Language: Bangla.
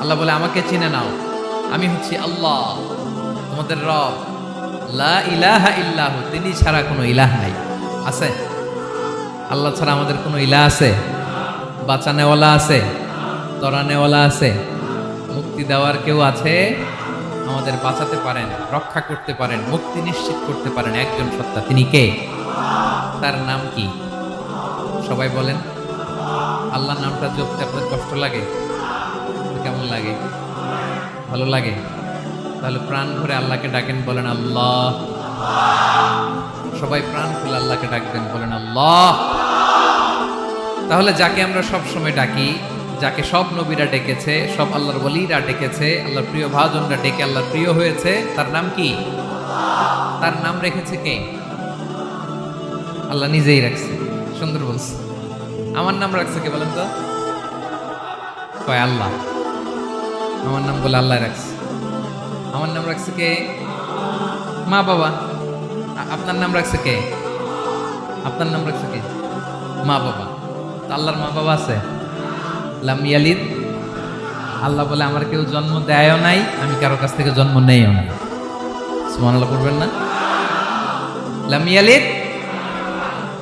আল্লাহ বলে, আমাকে চিনে নাও। আমি হচ্ছি আল্লাহ, তোমাদের রব। ইলাহা ইল্লাহু, তিনি ছাড়া কোনো ইলাহ নাই। আছে? আল্লাহ ছাড়া আমাদের কোনো ইলাহ আছে? বাঁচানেওয়ালা আছে? তরানেওয়ালা আছে? মুক্তি দেওয়ার কেউ আছে? আমাদের বাঁচাতে পারেন, রক্ষা করতে পারেন, মুক্তি নিশ্চিত করতে পারেন একজন সত্তা। তিনি কে? তার নাম কি? সবাই বলেন। আল্লাহ নামটা জপতে আপনার কষ্ট লাগে কেমন লাগে? ভালো লাগে? তাহলে প্রাণ ভরে আল্লাহকে ডাকেন, বলেন আল্লাহ। সবাই প্রাণ খুলে আল্লাহকে ডাকবেন, বলেন আল্লাহ। তাহলে যাকে আমরা সব সময় ডাকি, যাকে সব নবীরা ডেকেছে, সব আল্লাহর বলিরা ডেকেছে, আল্লাহর প্রিয় ভাজনরা ডেকে আল্লাহর প্রিয় হয়েছে, তার নাম কি? তার নাম রেখেছে কে? আল্লাহ নিজেই রাখছে। সুন্দর বলছে। আমার নাম রাখছে কে বলেন তো? কয় আল্লাহ? আমার নাম বলে আল্লাহ রাখছে। আমার নাম রাখছে কে? মা বাবা। আপনার নাম রাখছে কে? আপনার নাম রাখছে কে? মা বাবা। আল্লাহর মা বাবা আছে? লাম ইয়ালিদ। আল্লাহ বলে আমার কেউ জন্ম দেয়ও নাই, আমি কারও কাছ থেকে জন্ম নেইও নাই। সুমান আল্লাহ করবেন না? লাম ইয়ালিদ।